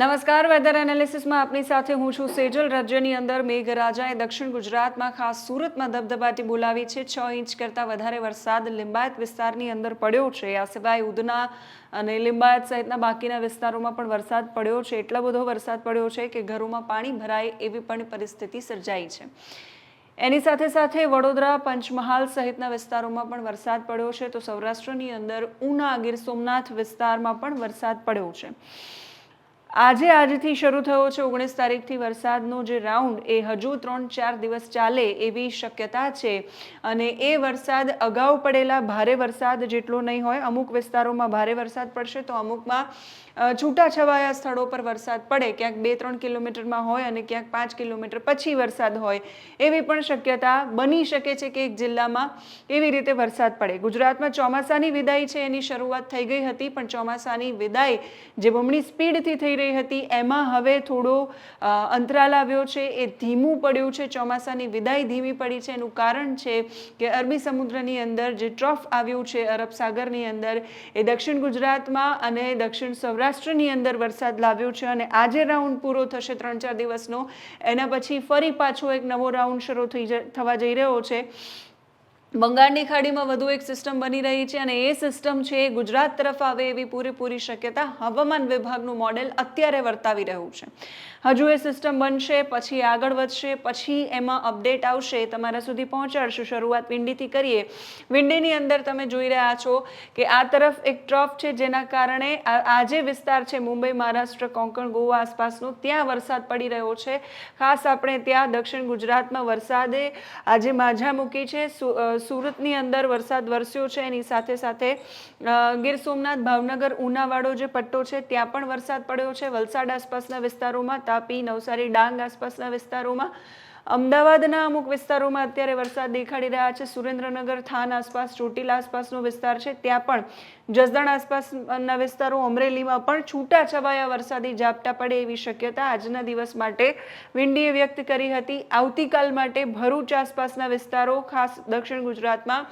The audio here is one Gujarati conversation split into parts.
નમસ્કાર વેધર એનાલિસિસમાં આપની સાથે હું છું સેજલ. રાજ્યની અંદર મેઘરાજાએ દક્ષિણ ગુજરાતમાં ખાસ સુરતમાં ધબધબાટી બોલાવી છે. છ ઇંચ કરતાં વધારે વરસાદ લિંબાયત વિસ્તારની અંદર પડ્યો છે. આ સિવાય ઉધના અને લિંબાયત સહિતના બાકીના વિસ્તારોમાં પણ વરસાદ પડ્યો છે. એટલો બધો વરસાદ પડ્યો છે કે ઘરોમાં પાણી ભરાય એવી પણ પરિસ્થિતિ સર્જાઈ છે. એની સાથે સાથે વડોદરા, પંચમહાલ સહિતના વિસ્તારોમાં પણ વરસાદ પડ્યો છે. તો સૌરાષ્ટ્રની અંદર ઉના ગીર સોમનાથ વિસ્તારમાં પણ વરસાદ પડ્યો છે. આજે આજથી શરૂ થયો છે ઓગણીસ તારીખથી વરસાદનો જે રાઉન્ડ, એ હજુ ત્રણ ચાર દિવસ ચાલે એવી શક્યતા છે. અને એ વરસાદ અગાઉ પડેલા ભારે વરસાદ જેટલો નહીં હોય, અમુક વિસ્તારોમાં ભારે વરસાદ પડશે તો અમુકમાં છૂટાછવાયા સ્થળો પર વરસાદ પડે. ક્યાંક બે ત્રણ કિલોમીટરમાં હોય અને ક્યાંક પાંચ કિલોમીટર પછી વરસાદ હોય. એવી પણ શક્યતા બની શકે છે કે એક જિલ્લામાં એવી રીતે વરસાદ પડે. ગુજરાતમાં ચોમાસાની વિદાય છે, એની શરૂઆત થઈ ગઈ હતી, પણ ચોમાસાની વિદાય જે બમણી સ્પીડથી થઈ રહી હતી. એમાં હવે થોડો અંતરાલ આવ્યો છે. એ ધીમું પડ્યું છે. ચોમાસાની વિદાય ધીમી પડી છે. એનું કારણ છે કે અરબી સમુદ્રની અંદર જે ટ્રફ આવ્યું છે અરબ સાગરની અંદર, એ દક્ષિણ ગુજરાતમાં અને દક્ષિણ સૌરાષ્ટ્રની અંદર વરસાદ લાવ્યો છે અને આજે રાઉન્ડ પૂરો થશે ત્રણ ચાર દિવસનો. એના પછી ફરી પાછો એક નવો રાઉન્ડ શરૂ થઈ થવા જઈ રહ્યો છે. બંગાળની ખાડીમાં વધુ એક સિસ્ટમ બની રહી છે અને એ સિસ્ટમ છે એ ગુજરાત તરફ આવે એવી પૂરેપૂરી શક્યતા હવામાન વિભાગનું મોડેલ અત્યારે વર્તાવી રહ્યું છે. હજુ એ સિસ્ટમ બનશે, પછી આગળ વધશે, પછી એમાં અપડેટ આવશે. તમારા સુધી પહોંચાડશું. શરૂઆત વિંડીથી કરીએ. વિંડીની અંદર તમે જોઈ રહ્યા છો કે આ તરફ એક ટ્રફ છે જેના કારણે આ જે વિસ્તાર છે મુંબઈ, મહારાષ્ટ્ર, કોંકણ, ગોવા આસપાસનો ત્યાં વરસાદ પડી રહ્યો છે. ખાસ આપણે ત્યાં દક્ષિણ ગુજરાતમાં વરસાદે આજે માઝા મૂકી છે સુરતની અંદર વરસાદ વરસ્યો છે. એની સાથે સાથે ગીર સોમનાથ, ભાવનગર ઉનાવાળો જે પટ્ટો છે, ત્યાં પણ વરસાદ પડ્યો છે. વલસાડ આસપાસના વિસ્તારોમાં, તાપી, નવસારી, ડાંગ આસપાસના વિસ્તારોમાં અમદાવાદના અમુક વિસ્તારોમાં અત્યારે વરસાદ દેખાડી રહ્યા છે. સુરેન્દ્રનગર, થાન આસપાસ, ચોટીલા આસપાસનો વિસ્તાર છે. ત્યાં પણ જસદણ આસપાસના વિસ્તારો અમરેલીમાં પણ છૂટા છવાયા વરસાદી ઝાપટા પડે એવી શક્યતા આજના દિવસ માટે વિંડીએ વ્યક્ત કરી હતી. આવતીકાલ માટે ભરૂચ આસપાસના વિસ્તારો, ખાસ દક્ષિણ ગુજરાતમાં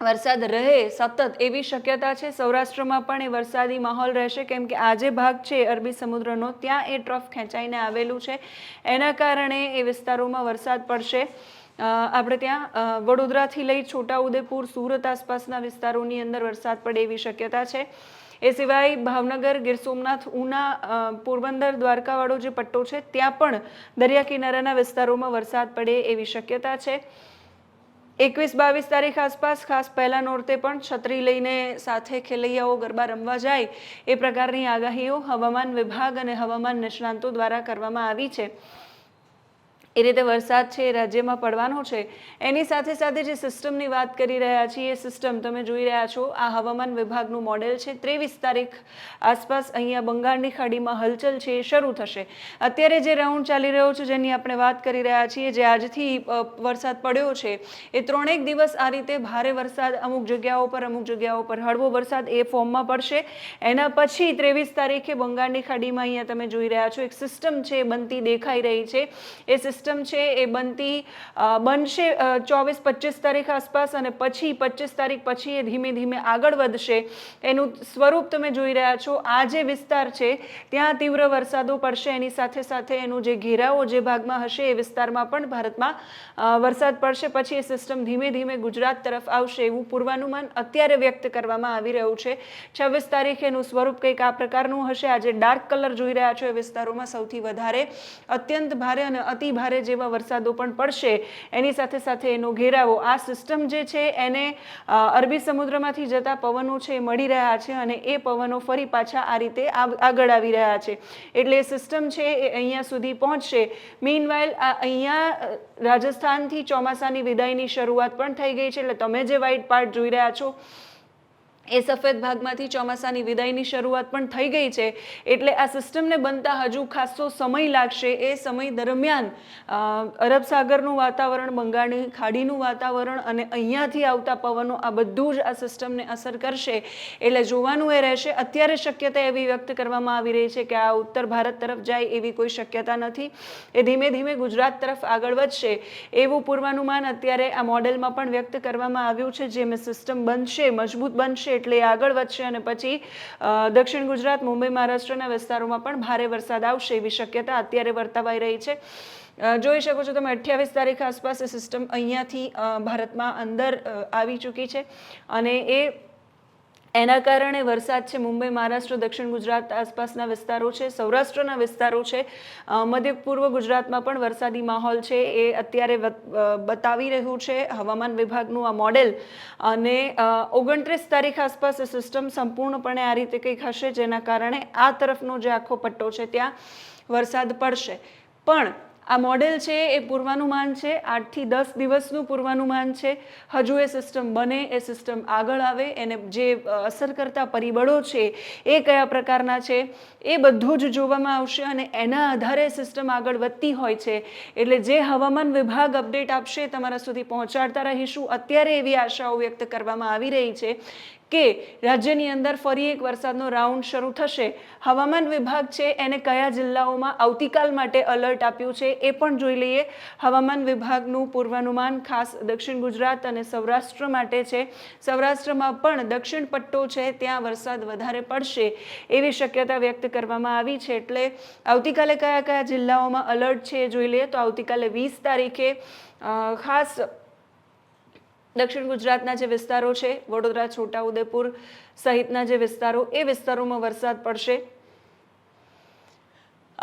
વરસાદ રહે સતત એવી શક્યતા છે. સૌરાષ્ટ્રમાં પણ એ વરસાદી માહોલ રહેશે. કેમ કે આ જે ભાગ છે અરબી સમુદ્રનો, ત્યાં એ ટ્રફ ખેંચાઈને આવેલું છે. એના કારણે એ વિસ્તારોમાં વરસાદ પડશે. આપણે ત્યાં વડોદરાથી લઈ છોટાઉદેપુર, સુરત આસપાસના વિસ્તારોની અંદર વરસાદ પડે એવી શક્યતા છે. એ સિવાય ભાવનગર, ગીર સોમનાથ, ઉના પોરબંદર, દ્વારકાવાળો જે પટ્ટો છે, ત્યાં પણ દરિયા કિનારાના વિસ્તારોમાં વરસાદ પડે એવી શક્યતા છે. એકવીસ બાવીસ તારીખ આસપાસ, ખાસ પહેલા નોરતે પણ છત્રી લઈને સાથે ખેલૈયાઓ ગરબા રમવા જાય એ પ્રકારની આગાહીઓ હવામાન વિભાગ અને હવામાન નિષ્ણાંતો દ્વારા કરવામાં આવી છે. એ રીતે વરસાદ છે, એ રાજ્યમાં પડવાનો છે, એની સાથે સાથે જે સિસ્ટમની વાત કરી રહ્યા છીએ, એ સિસ્ટમ તમે જોઈ રહ્યા છો, આ હવામાન વિભાગનું મોડેલ છે, ત્રેવીસ તારીખ આસપાસ અહીંયા બંગાળની ખાડીમાં હલચલ છે, એ શરૂ થશે. અત્યારે જે રાઉન્ડ ચાલી રહ્યો છે, જેની આપણે વાત કરી રહ્યા છીએ, જે આજથી વરસાદ પડ્યો છે, એ ત્રણેક દિવસ આ રીતે ભારે વરસાદ, અમુક જગ્યાઓ પર, અમુક જગ્યાઓ પર હળવો વરસાદ એ ફોર્મમાં પડશે. એના પછી ત્રેવીસ તારીખે બંગાળની ખાડીમાં અહીંયા તમે જોઈ રહ્યા છો, એક સિસ્ટમ છે, બનતી દેખાઈ રહી છે. એ સિસ્ટમ છે એ બનતી બનશે ચોવીસ પચીસ તારીખ આસપાસ અને પછી પચીસ તારીખ પછી એ ધીમે ધીમે આગળ વધશે. એનું સ્વરૂપ તમે જોઈ રહ્યા છો. આ જે વિસ્તાર છે, ત્યાં તીવ્ર વરસાદો પડશે. એની સાથે સાથે એનું જે ઘેરાવો જે ભાગમાં હશે, એ વિસ્તારમાં પણ ભારતમાં વરસાદ પડશે. પછી એ સિસ્ટમ ધીમે ધીમે ગુજરાત તરફ આવશે એવું પૂર્વાનુમાન અત્યારે વ્યક્ત કરવામાં આવી રહ્યું છે. છવ્વીસ તારીખે એનું સ્વરૂપ કંઈક આ પ્રકારનું હશે. આજે ડાર્ક કલર જોઈ રહ્યા છો એ વિસ્તારોમાં સૌથી વધારે. અત્યંત ભારે અને અતિ ભારે જેવા વરસાદો પણ પડશે. એની સાથે સાથે એનો ઘેરાવો. આ સિસ્ટમ જે છે એને અરબી સમુદ્રમાંથી જતા પવનો છે એ મળી રહ્યા છે અને એ પવનો ફરી પાછા આ રીતે આગ- આગળ આવી રહ્યા છે. એટલે સિસ્ટમ છે એ અહીંયા સુધી પહોંચશે. મીનવાઇલ આ અહીંયા રાજસ્થાનથી ચોમાસાની વિદાયની શરૂઆત પણ થઈ ગઈ છે. એટલે તમે જે વ્હાઇટ પાર્ટ જોઈ રહ્યા છો એ સફેદ ભાગમાંથી ચોમાસાની વિદાયની શરૂઆત પણ થઈ ગઈ છે. એટલે આ સિસ્ટમને બનતા હજુ ખાસો સમય લાગશે. એ સમય દરમિયાન અરબ સાગરનું વાતાવરણ, બંગાળની ખાડીનું વાતાવરણ અને અહીંયાથી આવતા પવનો આ બધું જ આ સિસ્ટમને અસર કરશે. એટલે જોવાનું એ રહેશે. અત્યારે શક્યતા એવી વ્યક્ત કરવામાં આવી રહી છે કે આ ઉત્તર ભારત તરફ જાય એવી કોઈ શક્યતા નથી. એ ધીમે ધીમે ગુજરાત તરફ આગળ વધશે. એવું પૂર્વાનુમાન અત્યારે આ મોડેલમાં પણ વ્યક્ત કરવામાં આવ્યું છે. જે સિસ્ટમ બનશે, મજબૂત બનશે એટલે આગળ વધશે અને પછી દક્ષિણ ગુજરાત, મુંબઈ, મહારાષ્ટ્રના વિસ્તારોમાં પણ ભારે વરસાદ આવશે એવી શક્યતા અત્યારે વર્તાવાઈ રહી છે. જોઈ શકો છો તમે અઠ્યાવીસ તારીખ આસપાસ એ સિસ્ટમ અહીંયાથી ભારતમાં અંદર આવી ચૂકી છે. અને એ એના કારણે વરસાદ છે, મુંબઈ, મહારાષ્ટ્ર, દક્ષિણ ગુજરાત આસપાસના વિસ્તારો છે, સૌરાષ્ટ્રના વિસ્તારો છે. મધ્ય પૂર્વ ગુજરાતમાં પણ વરસાદી માહોલ છે, એ અત્યારે બતાવી રહ્યું છે હવામાન વિભાગનું આ મોડેલ. અને ઓગણત્રીસ તારીખ આસપાસ સિસ્ટમ સંપૂર્ણપણે આ રીતે કંઈક હશે, જેના કારણે આ તરફનો જે આખો પટ્ટો છે, ત્યાં વરસાદ પડશે. પણ આ મોડેલ છે, એ પૂર્વાનુમાન છે, આઠથી દસ દિવસનું પૂર્વાનુમાન છે. હજુ એ સિસ્ટમ બને, એ સિસ્ટમ આગળ આવે, એને જે અસર કરતા પરિબળો છે, એ કયા પ્રકારના છે, એ બધું જ જોવામાં આવશે અને એના આધારે સિસ્ટમ આગળ વધતી હોય છે. એટલે જે હવામાન વિભાગ અપડેટ આપશે, તમારા સુધી પહોંચાડતા રહીશું. અત્યારે એવી આશાઓ વ્યક્ત કરવામાં આવી રહી છે કે રાજ્યની અંદર ફરી એક વરસાદનો રાઉન્ડ શરૂ થશે. હવામાન વિભાગ છે એને કયા જિલ્લાઓમાં આવતીકાલ માટે અલર્ટ આપ્યું છે એ પણ જોઈ લઈએ. હવામાન વિભાગનું પૂર્વાનુમાન ખાસ દક્ષિણ ગુજરાત અને સૌરાષ્ટ્ર માટે છે. સૌરાષ્ટ્રમાં પણ દક્ષિણ પટ્ટો છે, ત્યાં વરસાદ વધારે પડશે એવી શક્યતા વ્યક્ત કરવામાં આવી છે. એટલે આવતીકાલે કયા કયા જિલ્લાઓમાં અલર્ટ છે એ જોઈ લઈએ. તો આવતીકાલે વીસ તારીખે ખાસ દક્ષિણ ગુજરાતના જે વિસ્તારો છે વડોદરા છોટાઉદેપુર સહિતના જે વિસ્તારો એ વિસ્તારોમાં વરસાદ પડશે.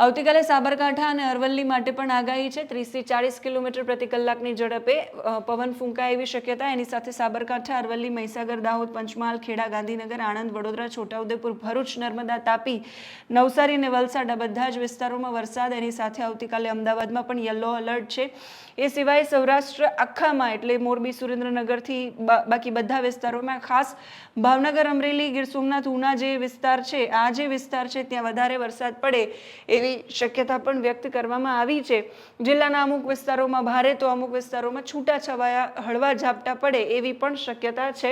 આવતીકાલે સાબરકાંઠા અને અરવલ્લી માટે પણ આગાહી છે. ત્રીસથી ચાળીસ કિલોમીટર પ્રતિ કલાકની ઝડપે પવન ફૂંકાય એવી શક્યતા. એની સાથે સાબરકાંઠા, અરવલ્લી, મહીસાગર, દાહોદ, પંચમહાલ, ખેડા, ગાંધીનગર, આણંદ, વડોદરા, છોટાઉદેપુર, ભરૂચ, નર્મદા, તાપી, નવસારી અને વલસાડ આ બધા જ વિસ્તારોમાં વરસાદ. એની સાથે આવતીકાલે અમદાવાદમાં પણ યલો એલર્ટ છે. એ સિવાય સૌરાષ્ટ્ર આખામાં, એટલે મોરબી, સુરેન્દ્રનગરથી બાકી બધા વિસ્તારોમાં ખાસ ભાવનગર, અમરેલી, ગીર સોમનાથ, ઉના જે વિસ્તાર છે, આ જે વિસ્તાર છે, ત્યાં વધારે વરસાદ પડે એવી શક્યતા પણ વ્યક્ત કરવામાં આવી છે. જિલ્લાના અમુક વિસ્તારોમાં ભારે તો અમુક વિસ્તારોમાં છૂટાછવાયા હળવા ઝાપટા પડે એવી પણ શક્યતા છે.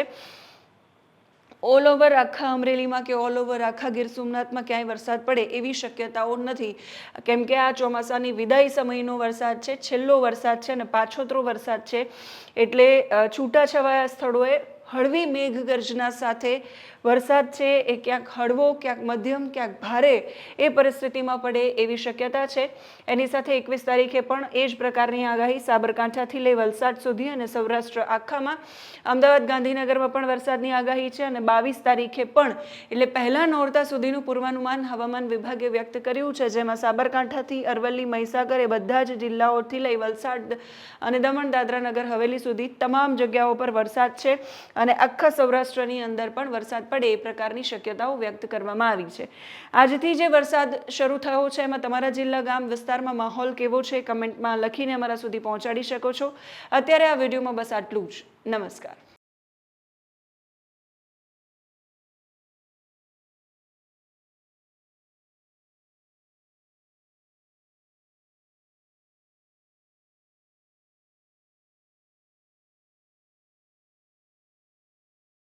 ઓલ ઓવર આખા અમરેલીમાં કે ઓલ ઓવર આખા ગીર સોમનાથમાં ક્યાંય વરસાદ પડે એવી શક્યતાઓ નથી. કેમ કે આ ચોમાસાની વિદાય સમયનો વરસાદ છે, છેલ્લો વરસાદ છે અને પાછોતરો વરસાદ છે. એટલે છૂટાછવાયા સ્થળોએ હળવી મેઘગર્જના સાથે વરસાદ છે, એ ક્યાંક હળવો, ક્યાંક મધ્યમ, ક્યાંક ભારે, એ પરિસ્થિતિમાં પડે એવી શક્યતા છે. એની સાથે એકવીસ તારીખે પણ એ જ પ્રકારની આગાહી સાબરકાંઠાથી લઈ વલસાડ સુધી અને સૌરાષ્ટ્ર આખામાં. અમદાવાદ ગાંધીનગરમાં પણ વરસાદની આગાહી છે અને બાવીસ તારીખે પણ, એટલે પહેલા નોરતા સુધીનું પૂર્વાનુમાન હવામાન વિભાગે વ્યક્ત કર્યું છે, જેમાં સાબરકાંઠાથી અરવલ્લી, મહીસાગર એ બધા જ જિલ્લાઓથી લઈ વલસાડ અને દમણ, દાદરા નગર, હવેલી સુધી તમામ જગ્યાઓ પર વરસાદ છે. અને આખા સૌરાષ્ટ્રની અંદર પણ વરસાદ પડે એ પ્રકારની શક્યતાઓ વ્યક્ત કરવામાં આવી છે. આજથી જે વરસાદ શરૂ થયો છે, એમાં તમારા જિલ્લા ગામ વિસ્તારમાં માહોલ કેવો છે કમેન્ટમાં લખીને અમારા સુધી પહોંચાડી શકો છો. અત્યારે આ વિડીયોમાં બસ આટલું જ. નમસ્કાર.